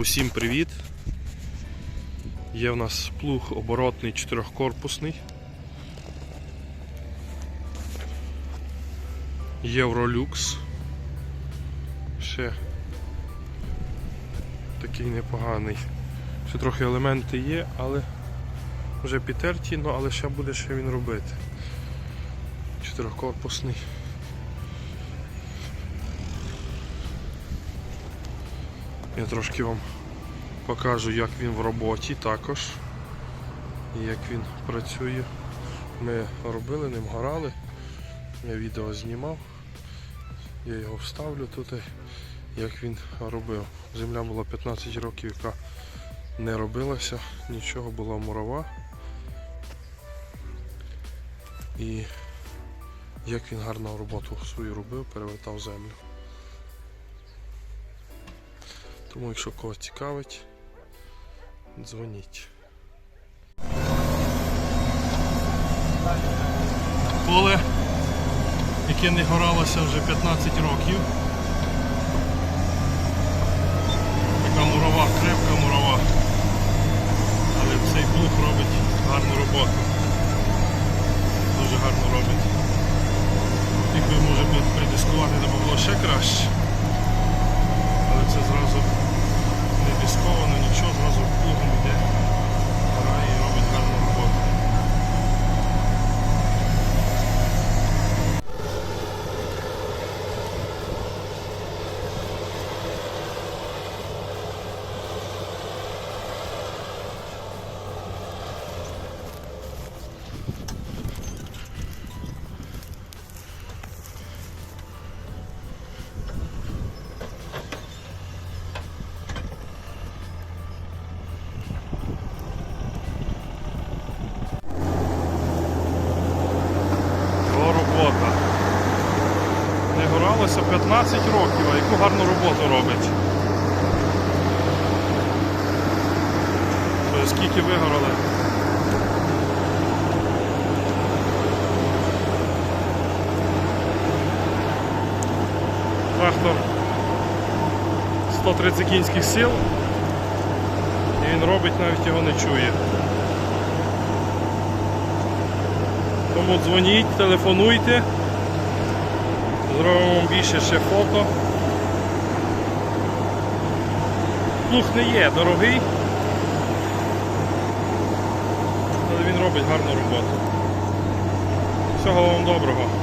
Усім привіт! Є в нас плуг оборотний чотирьохкорпусний. Євролюкс. Ще такий непоганий. Ще трохи елементи є, але вже підтерті, ну але ще буде що він робити. Чотирьохкорпусний. Я трошки вам покажу, як він в роботі також. І як він працює. Ми робили, ним горали. Я відео знімав. Я його вставлю тут, як він робив. Земля була 15 років, яка не робилася, нічого була мурова. І як він гарну роботу свою робив, перевертав землю. Тому якщо когось цікавить, дзвоніть. Поле, яке не горалося вже 15 років. Така мурова, крепка мурова. Але цей плуг робить гарну роботу. Дуже гарно робить. Якби може придискувати, то було ще краще. Але це зразу не дисковано, нічого, зразу плугом йде. Грає і робить гарну роботу. Його робота. Не 15 років, а яку гарну роботу робить. Скільки вигорали? Трактор 130 кінських сил. І він робить, навіть його не чує. Тому дзвоніть, телефонуйте. Зробимо більше ще фото. Плуг не є дорогий, але він робить гарну роботу. Всього вам доброго.